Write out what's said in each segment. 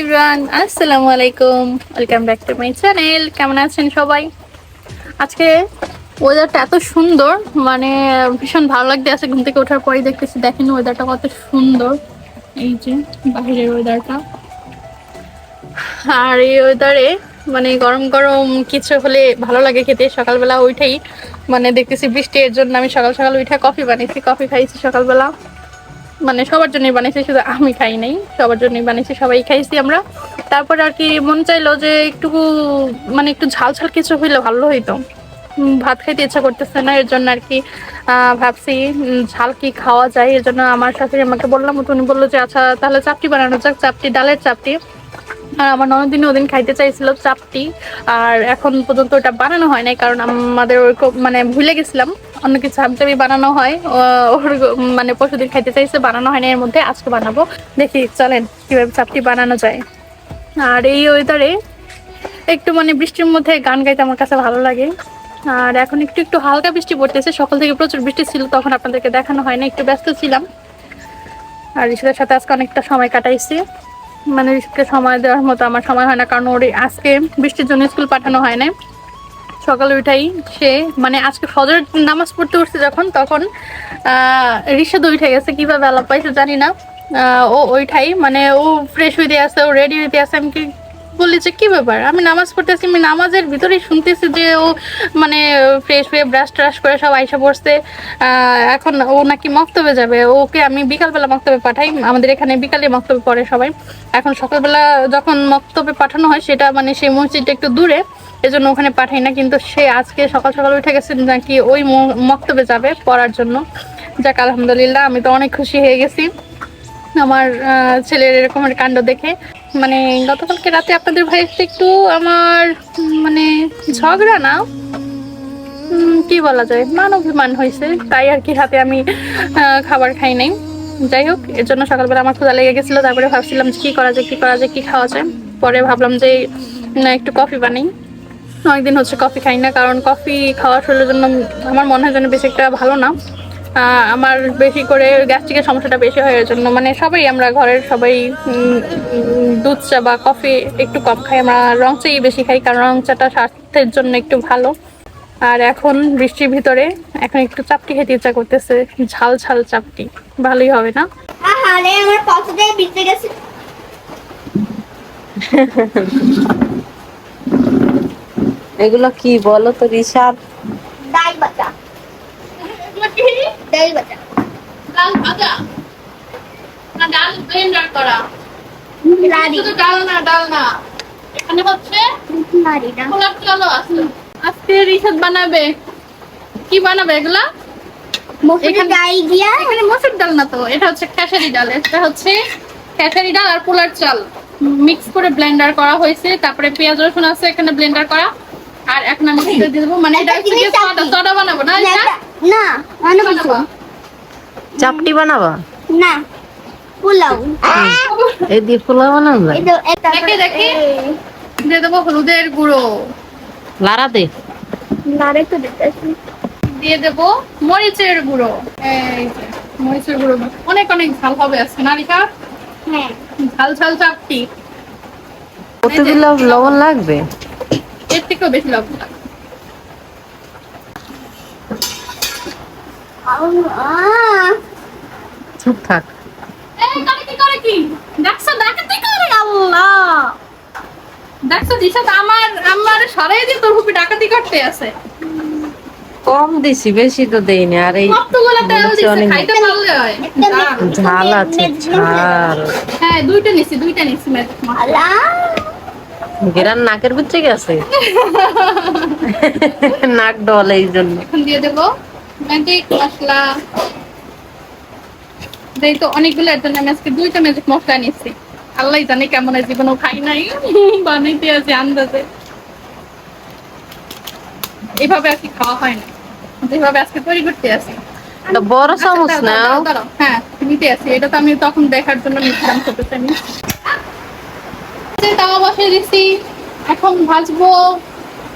Everyone, আসসালামু আলাইকুম। Welcome back to my channel কেমন আছেন সবাই? আজকে ওয়েদারটা এত সুন্দর মানে ভীষণ ভালো লাগতে আছে ঘুম থেকে ওঠার পরেই দেখতেছি, দেখেন ওয়েদারটা কত সুন্দর। এই যে, বাইরের ওয়েদারটা আর এই ওয়েদারে মানে গরম গরম কিছু হলে ভালো লাগে খেতে। সকালবেলা উঠেই মানে দেখতেছি বৃষ্টি এর জন্য আমি সকাল সকাল উঠে কফি বানিয়েছি। কফি খাইছি সকালবেলা। মানে সবার জন্যই বানিয়েছি, শুধু আমি খাই নাই, সবার জন্যই বানিয়েছি, সবাই খাইছি আমরা। তারপর আর কি মন চাইলো যে একটু মানে একটু ঝাল ঝাল কিছু হইলে ভালো হইতো। ভাত খাইতে ইচ্ছা করতেছে না, এর জন্য আর কি ভাবছি ঝাল কি খাওয়া যায়, এর জন্য আমার শাশুড়ি আমাকে বললাম উনি বলল যে আচ্ছা তাহলে চাপটি বানানো যাক, চাপটি, ডালের চাপটি। আর আমার ননদিন ওদিন খাইতে চাইছিল চাপটি, আর এখন পর্যন্ত ওটা বানানো হয় নাই, কারণ আমাদের ওরকম মানে ভুলে গেছিলাম। কিছু হাবজাবি বানানো হয়। ওর মানে পরশুদিন খাইতে চাইছে, বানানো হয়নি এর মধ্যে আজকে বানাবো। দেখি, চলেন, কীভাবে চাপটি বানানো যায়। আর এই ওয়েদারে একটু মানে বৃষ্টির মধ্যে গান গাইতে আমার কাছে ভালো লাগে। আর এখন একটু একটু হালকা বৃষ্টি পড়তেছে, সকাল থেকে প্রচুর বৃষ্টি ছিল, তখন আপনাদেরকে দেখানো হয় না, একটু ব্যস্ত ছিলাম। আর ঋষিদের সাথে আজকে অনেকটা সময় কাটাইছি। মানে ঋষিকে সময় দেওয়ার মতো আমার সময় হয় না, কারণ ওর আজকে বৃষ্টির জন্য স্কুল পাঠানো হয় না সকালে উঠাই, সে মানে আজকে ফজর নামাজ পড়তে উঠছে যখন, তখন ঋষাদ উঠে গেছে, কীভাবে আলাপ পাইছে জানি না। ও ওইঠাই মানে ও ফ্রেশ হইতে আসে ও রেডি হইতে আসে আমি কি বললি যে, কি ব্যাপার? আমি নামাজ পড়তেছি, আমি নামাজের ভিতরেই শুনতেছি যে ও মানে ফ্রেশ হয়ে ব্রাশ ট্রাশ করে সব আইসা পড়ছে। এখন ও নাকি মক্তবে যাবে। ওকে আমি বিকালবেলা মক্তবে পাঠাই। আমাদের এখানে বিকালে মক্তবে পড়ে সবাই। এখন সকালবেলা যখন মক্তবে পাঠানো হয়, সেটা মানে সেই মসজিদটা একটু দূরে। এজন্য ওখানে পাঠাই না, কিন্তু সে আজকে সকাল সকাল উঠে গেছে নাকি ওই মক্তবে যাবে পড়ার জন্য। যাক, আলহামদুলিল্লাহ, আমি তো অনেক খুশি হয়ে গেছি। আমার ছেলের এরকমের কাণ্ড দেখে। মানে গতকালকে রাতে আপনাদের ভাইয়ের সাথে একটু আমার মানে ঝগড়া না? কি বলা যায়? মান অভিমান হয়েছে। তাই আর কি হাতে আমি খাবার খাই নাই। যাই হোক, এর জন্য সকালবেলা আমার ক্ষুধা লেগে গেছিল। তারপরে ভাবছিলাম যে কি করা যায়, কী করা যায়, কী খাওয়া যায়। পরে ভাবলাম যে, না, একটু কফি বানাই। অনেকদিন হচ্ছে কফি খাই না, কারণ কফি খাওয়া শরীরের জন্য আমার মনে হয় যেন বেশি একটা ভালো না। আমার বেশি করে গ্যাস্ট্রিকের সমস্যাটা বেশি হয় এর জন্য। মানে সবাই আমরা ঘরের সবাই দুধ চা বা কফি একটু কম খাই। আমরা রং চাই বেশি খাই কারণ রং চাটা স্বাস্থ্যের জন্য একটু ভালো। আর এখন বৃষ্টির ভিতরে এখন একটু চাপটি খেতে ইচ্ছা করতেছে। ঝাল ঝাল চাপটি। ভালোই হবে না? আহারে আমার পছন্দের বিতে গেছে। এগুলো কি বলো তো রিসাদ ডাল বাটা। ডাল বাটা। ডাল ভাজা? না ডাল ব্লেন্ডার করা। শুধু ডাল না ডাল না। এখানে হচ্ছে গোলাপ চালও আছে। আজকে রিসাদ বানাবে। কি বানাবে এগুলা? মসুর এখানে- ডাল দিয়া। এখানে মসুর ডাল না তো এটা হচ্ছে খেসারি ডাল। এটা হচ্ছে খেসারি ডাল আর পোলার চাল। মিক্স করে ব্লেন্ডার করা হয়েছে। তারপরে পেঁয়াজ রসুন আছে এখানে ব্লেন্ডার করা। আর এখন আমি দিয়ে দেবো। মানে এটা বানাবো না এটা? না অন্য কিছু চাপটি বানাবা? না পোলাও। এই দিয়ে পোলাও এটা দেখে, দেখে। দিয়ে দেবো হলুদের গুঁড়ো। লারা দে। লাড়ে তো দিতেছি। দিয়ে দেবো মরিচের গুঁড়ো। এই মরিচের গুঁড়ো। অনেক অনেক ঝাল হবে আজকে নারিকা হ্যাঁ। ঝাল ঝাল চাপটি। কত দিলে লবণ লাগবে? এর থেকেও বেশি লবণ লাগবে। চুপ থাক। এই করে কি করে কি? দেখছ ডাকাতি করে আল্লাহ। দেখছ দিশা আমার আমার সরাই দিয়ে তোর হুপি ডাকাতি করতে আছে। কম দিছি বেশি তো দেইনি আর এই কতগুলো তেল মরিচে দিছে অনেক খাইতে হয়। ঝাল আছে ঝাল। হ্যাঁ দুইটা নিছি দুইটা নিছি ম্যাজিক মশলা গেরান নাকের বুঝছে গেছে? নাক ডলে এই জন্য। এখন দিয়ে দেবো। ম্যাজিক মশলা। দেই তো অনেকগুলো এর জন্য আমি আজকে দুইটা ম্যাজিক মশলা নিচ্ছি আল্লাহ জানে কেমন জীবনেও খাই নাই বানাইতে আছে আন্দাজে। কি খাওয়া হয় না। যেভাবে আজকে তৈরি করতে বড় চামচ আচ্ছা, নাও। হ্যাঁ নিতে এটা তো আমি তখন দেখার জন্য ছোট আমি তাওয়া বসিয়ে দিছি। এখন ভাজবো।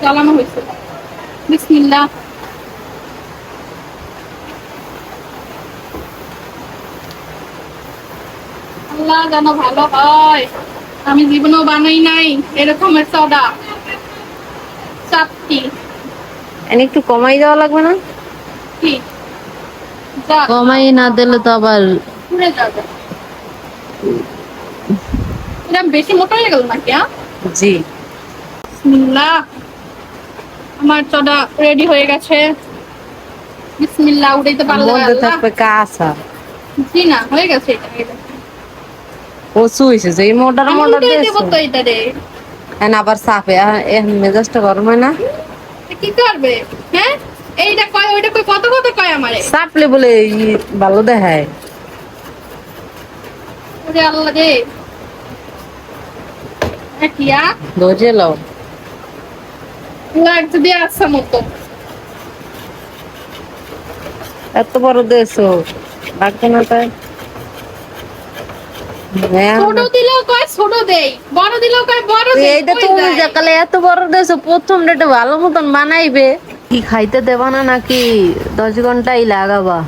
জ্বালানো হয়েছে। বিসমিল্লাহ। আল্লাহ যেন ভালো হয়। আমি জীবনেও বানাই নাই এরকমের সদা চাপটি এনে একটু কমাই দেওয়া লাগবে না? কি? যা। কমাই না দিলে তো আবার পুড়ে যাবে। এটা বেশি মোটা হয়ে গেল নাকি হ্যাঁ? জি। বিসমিল্লাহ। আমার চডা রেডি হয়ে গেছে। বিসমিল্লাহ মধ্যে থাকবে কাঁচা জি না হয়ে গেছে এটা এটা। কচু হয়েছে যে এই মোটার আমি মোটার দেবো তো এটা রে। এখন আবার এখন মেজাজটা গরম হয় না? কি করবে? হ্যাঁ? এইটা কয় ওইটা কয় কত কত কয় আমারে? বলে ভালো দেখায়। ওরে আল্লাহ রে। ধৈর্য লও। মতো। এত বড় দেশো লাগবে না তাই। হ্যাঁ, ছোট দিলেও কয় ছোট দেই বড় দিলেও কয় বড় দেই এইটা কই তুমি সকালে এত বড় দেশো প্রথম ডেটে ভালো মতন বানাইবে। কি খাইতে দেবা না নাকি দশ ঘন্টাই লাগাবা।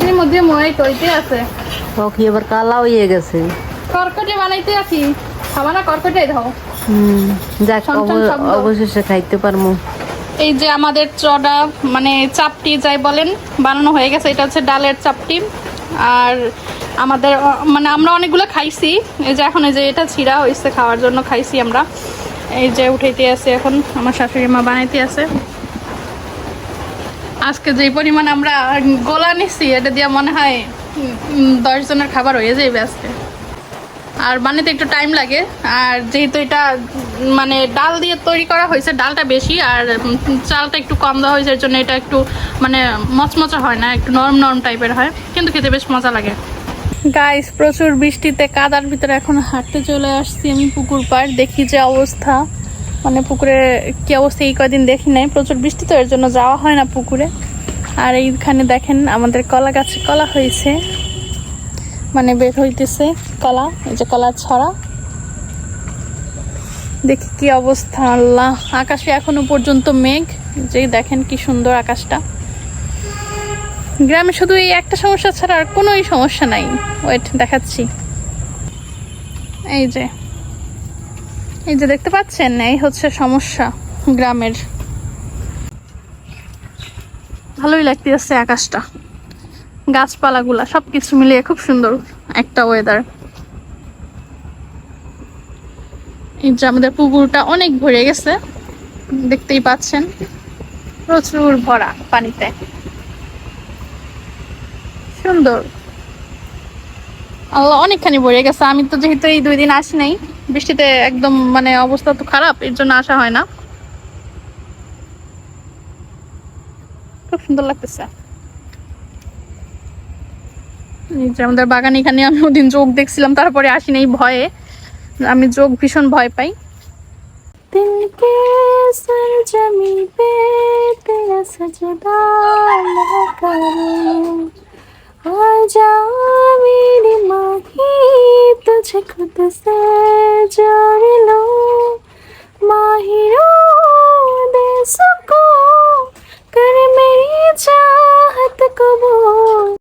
দিমো দিমো এই তো আছে। ও কি এবার কালা হয়ে গেছে। কর্কটে বানাইতে আছি। না কর্কটে দাও। হুম যাক। অবশেষে খাইতে পারব এই যে আমাদের চড়া মানে চাপটি যাই বলেন বানানো হয়ে গেছে এটা হচ্ছে ডালের চাপটি। আর আমাদের মানে আমরা অনেকগুলো খাইছি। এই যে এখন এই যে এটা ছিঁড়া হয়েছে খাওয়ার জন্য খাইছি আমরা। এই যে উঠাইতে আছে এখন আমার শাশুড়ি মা বানাইতে আছে। আজকে যে পরিমাণ আমরা গোলা নিচ্ছি এটা দিয়ে মনে হয় দশ জনের খাবার হয়ে যাবে আজকে। আর বানাতে একটু টাইম লাগে। আর যেহেতু এটা মানে ডাল দিয়ে তৈরি করা হয়েছে, ডালটা বেশি, আর চালটা একটু কম দেওয়া হয়েছে, এর জন্য এটা একটু মানে মচমচা হয় না, একটু নরম নরম টাইপের হয়, কিন্তু খেতে বেশ মজা লাগে। গাইস প্রচুর বৃষ্টিতে কাদার ভিতরে এখন হাঁটতে চলে আসছি আমি পুকুর পাড়, দেখি যে অবস্থা। মানে পুকুরে কি অবস্থা, এই কদিন দেখি নাই। প্রচুর বৃষ্টি তো, এর জন্য যাওয়া হয় না পুকুরে। আর এইখানে দেখেন, আমাদের কলা গাছে কলা হয়েছে। মানে বের হইতেছে কলা, এই যে কলার ছড়া। দেখি কি অবস্থা, আল্লাহ। আকাশে এখনও পর্যন্ত মেঘ। যে দেখেন কি সুন্দর আকাশটা। গ্রামে শুধু এই একটা সমস্যা ছাড়া আর কোনোই সমস্যা নাই। ওয়েট দেখাচ্ছি। এই যে। এই যে দেখতে পাচ্ছেন? এই হচ্ছে সমস্যা গ্রামের। ভালোই লাগতেছে আকাশটা। গাছপালাগুলা সবকিছু মিলিয়ে খুব সুন্দর একটা ওয়েদার এই যে আমাদের পুকুরটা অনেক ভরে গেছে, দেখতেই পাচ্ছেন। প্রচুর ভরা পানিতে। সুন্দর। আল্লাহ অনেকখানি ভরে গেছে। আমি তো যেহেতু এই দুই দিন আসি নাই, বৃষ্টিতে একদম মানে অবস্থা তো খারাপ, এর জন্য আসা হয় না। খুব সুন্দর লাগতেছে। যে আমাদের বাগান এখানে আমি ওদিন যোগ দেখছিলাম তারপরে আসি নাই ভয়ে আমি যোগ ভীষণ ভয় পাই दिल के सरजमी पे तेरा सजदा ना करूं आजा मेरी माही तुझे खुद से जोड़